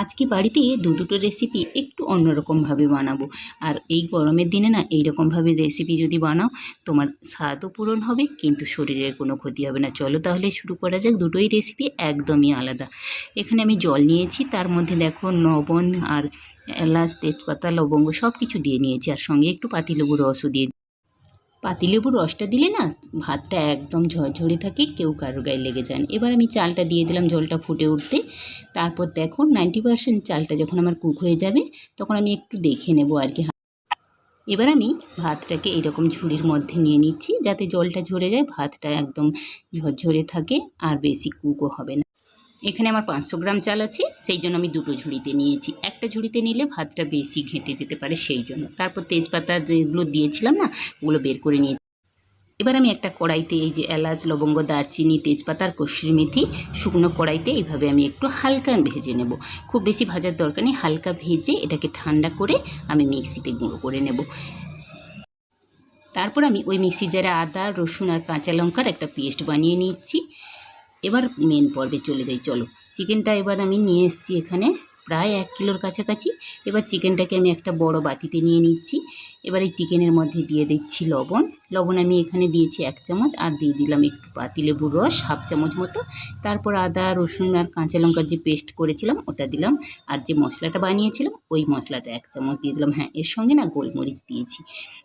আজকে বাড়িতে দু দুটো রেসিপি একটু অন্যরকমভাবে বানাবো। আর এই গরমের দিনে না এই রকমভাবে রেসিপি যদি বানাও, তোমার স্বাদও পূরণ হবে, কিন্তু শরীরের কোনো ক্ষতি হবে না। চলো তাহলে শুরু করা যাক, দুটোই রেসিপি একদমই আলাদা। এখানে আমি জল নিয়েছি, তার মধ্যে দেখো লবণ আর এলাচ, তেজপাতা, লবঙ্গ সব কিছু দিয়ে নিয়েছি, আর সঙ্গে একটু পাতিলেবুর রসও দিয়ে পাতিলেবুর রসটা দিলে না ভাতটা একদম ঝরঝরে থাকে, কেউ কারোর গায়ে লেগে যায় না। এবার আমি চালটা দিয়ে দিলাম জলটা ফুটে উঠতে। তারপর দেখো নাইনটি পার্সেন্ট চালটা যখন আমার কুক হয়ে যাবে, তখন আমি একটু দেখে নেব আর কি। এবার আমি ভাতটাকে এরকম ঝুড়ির মধ্যে নিয়ে নিচ্ছি, যাতে জলটা ঝরে যায়, ভাতটা একদম ঝরঝরে থাকে আর বেশি কুকও হবে না। এখানে আমার পাঁচশো গ্রাম চাল আছে, সেই জন্য আমি দুটো ঝুড়িতে নিয়েছি। একটা ঝুড়িতে নিলে ভাতটা বেশি ঘেঁটে যেতে পারে সেই জন্য। তারপর তেজপাতা যেগুলো দিয়েছিলাম না, ওগুলো বের করে নিয়ে এবার আমি একটা কড়াইতে এই যে এলাচ, লবঙ্গ, দারচিনি তেজপাতার কসুরি মেথি শুকনো কড়াইতে এইভাবে আমি একটু হালকা ভেজে নেব। খুব বেশি ভাজার দরকার নেই, হালকা ভেজে এটাকে ঠান্ডা করে আমি মিক্সিতে গুঁড়ো করে নেব। তারপর আমি ওই মিক্সি জারে আদা, রসুন আর কাঁচা লঙ্কার একটা পেস্ট বানিয়ে নিচ্ছি। এবার মেন পর্বে চলে যাই চলো। চিকেনটা এবার আমি নিয়ে এসেছি এখানে। প্রায় এক কিলোর কাছাকাছি। এবার চিকেনটাকে আমি একটা বড় বাটিতে নিয়ে নিচ্ছি। এবার এই চিকেনের মধ্যে দিয়ে দিচ্ছি লবণ। লবণ আমি এখানে দিয়েছি এক চামচ আর দিয়ে দিলাম একটু পাতিলেবুর রস, হাফ চামচ মতো। তারপর আদা, রসুন আর কাঁচা লঙ্কার যে পেস্ট করেছিলাম, ওটা দিলাম। আর যে মশলাটা বানিয়েছিলাম, ওই মশলাটা এক চামচ দিয়ে দিলাম। হ্যাঁ এর সঙ্গে না গোলমরিচ দিয়েছি।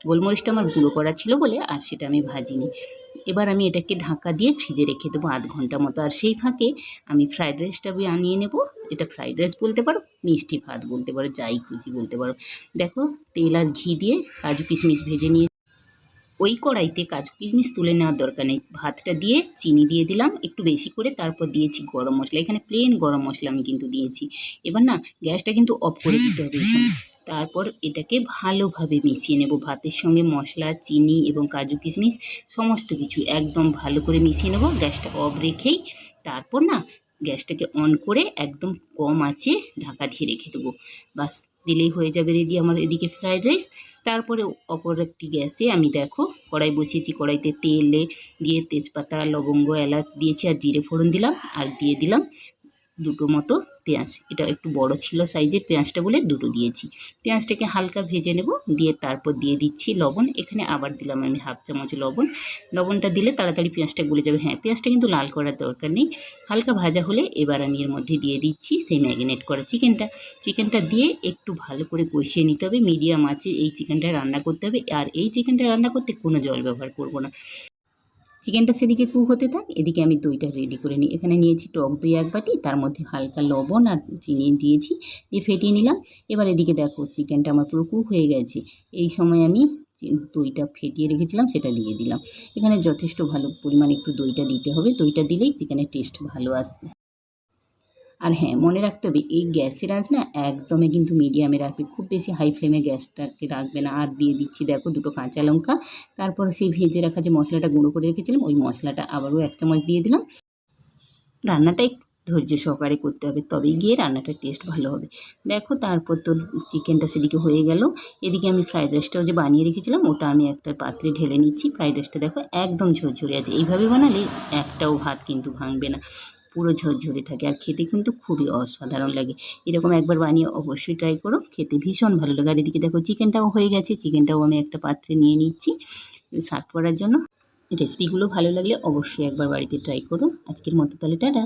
গোলমরিচটা আমার গুঁড়ো করা ছিল বলে আর সেটা আমি ভাজিনি। এবার আমি এটাকে ঢাকা দিয়ে ফ্রিজে রেখে দেবো আধ ঘণ্টা মতো। আর সেই ফাঁকে আমি ফ্রাইড রাইসটা আনিয়ে নেব। এটা ফ্রাইড রাইস বলতে পারো, মিষ্টি ভাত বলতে পারো, যাই খুশি বলতে পারো। দেখো, তেল আর ঘি দিয়ে কাজু কিশমিশ ভেজে নিয়ে ওই কড়াইতে কাজু কিশমিশ তুলে নেওয়ার দরকার নেই। ভাতটা দিয়ে চিনি দিয়ে দিলাম, একটু বেশি করে, তারপর দিয়েছি গরম মশলা। এখানে প্লেন গরম মশলা আমি কিন্তু দিয়েছি। এবার না, গ্যাসটা কিন্তু অফ করে দিতে হবে তারপর এটাকে ভালোভাবে মিশিয়ে নেব। ভাতের সঙ্গে মশলা, চিনি এবং কাজু কিশমিশ সমস্ত কিছু একদম ভালো করে মিশিয়ে নেব। গ্যাসটা অফ রেখেই তারপর না গ্যাসটাকে অন করে একদম কম আছে ঢাকা দিয়ে রেখে দেবো। বাস, দিলেই হয়ে যাবে রেডি আমার এদিকে ফ্রায়েড রাইস তারপরে অপর একটি গ্যাসে আমি দেখো কড়াই বসিয়েছি, কড়াইতে তেলে দিয়ে তেজপাতা, লবঙ্গ, এলাচ দিয়েছি আর জিরে ফোড়ন দিলাম আর দিয়ে দিলাম। দুটো মতো পেঁয়াজ। এটা একটু বড় ছিল সাইজের, পেঁয়াজটা বলে দুটো দিয়েছি। পেঁয়াজটাকে হালকা ভেজে নেব, দিয়ে তারপর দিয়ে দিচ্ছি লবণ। এখানে আবার দিলাম আমি হাফ চামচ লবণ। লবণটা দিলে তাড়াতাড়ি পেঁয়াজটা গলে যাবে। হ্যাঁ পেঁয়াজটা কিন্তু লাল করার দরকার নেই। হালকা ভাজা হলে এবার আমি এর মধ্যে দিয়ে দিচ্ছি সেই ম্যাগিনেট করা চিকেনটা। চিকেনটা দিয়ে একটু ভালো করে কষিয়ে নিতে হবে। মিডিয়াম আছে এই চিকেনটা রান্না করতে হবে। আর এই চিকেনটা রান্না করতে কোনো জল ব্যবহার করব না। চিকেনটা সেদিকে কু হতে থাক, এদিকে আমি দইটা রেডি করে নিই। এখানে নিয়েছি টক দই এক বাটি, তার মধ্যে হালকা লবণ আর চিনি দিয়েছি, দিয়ে ফেটিয়ে নিলাম। এবার এদিকে দেখো চিকেনটা আমার পুরো কু হয়ে গেছে। এই সময় আমি দইটা ফেটিয়ে রেখেছিলাম, সেটা দিয়ে দিলাম। এখানে যথেষ্ট ভালো পরিমাণে একটু দইটা দিতে হবে। দইটা দিলেই চিকেনের টেস্ট ভালো আসবে। আর হ্যাঁ মনে রাখতে হবে, এই গ্যাসের আঁচ না একদমই কিন্তু মিডিয়ামে রাখবে। খুব বেশি হাই ফ্লেমে গ্যাসটাকে রাখবে না। আর দিয়ে দিচ্ছি, দেখো, দুটো কাঁচা লঙ্কা। তারপর সেই ভেজে রাখা যে মশলাটা গুঁড়ো করে রেখেছিলাম, ওই মশলাটা আবারও এক চামচ দিয়ে দিলাম। রান্নাটা ধৈর্য সহকারে করতে হবে, তবেই গিয়ে রান্নাটার টেস্ট ভালো হবে। দেখো, তারপর তো চিকেনটা সেদিকে হয়ে গেল। এদিকে আমি ফ্রাইড রাইসটাও যে বানিয়ে রেখেছিলাম, ওটা আমি একটা পাত্রে ঢেলে নিচ্ছি। ফ্রাইড রাইসটা দেখো, একদম ঝরঝরে আছে। এইভাবে বানালে একটাও ভাত কিন্তু ভাঙবে না। পুরো ঝরঝরে থাকে আর খেতে কিন্তু খুবই অসাধারণ লাগে। এরকম একবার বানিয়ে অবশ্যই ট্রাই করো, খেতে ভীষণ ভালো লাগে। আর এদিকে দেখো চিকেনটাও হয়ে গেছে চিকেনটাও আমি একটা পাত্রে নিয়ে নিচ্ছি। সার্ভ করার জন্য। রেসিপিগুলো ভালো লাগলে অবশ্যই একবার বাড়িতে ট্রাই করো। আজকের মতো তাহলে টাটা।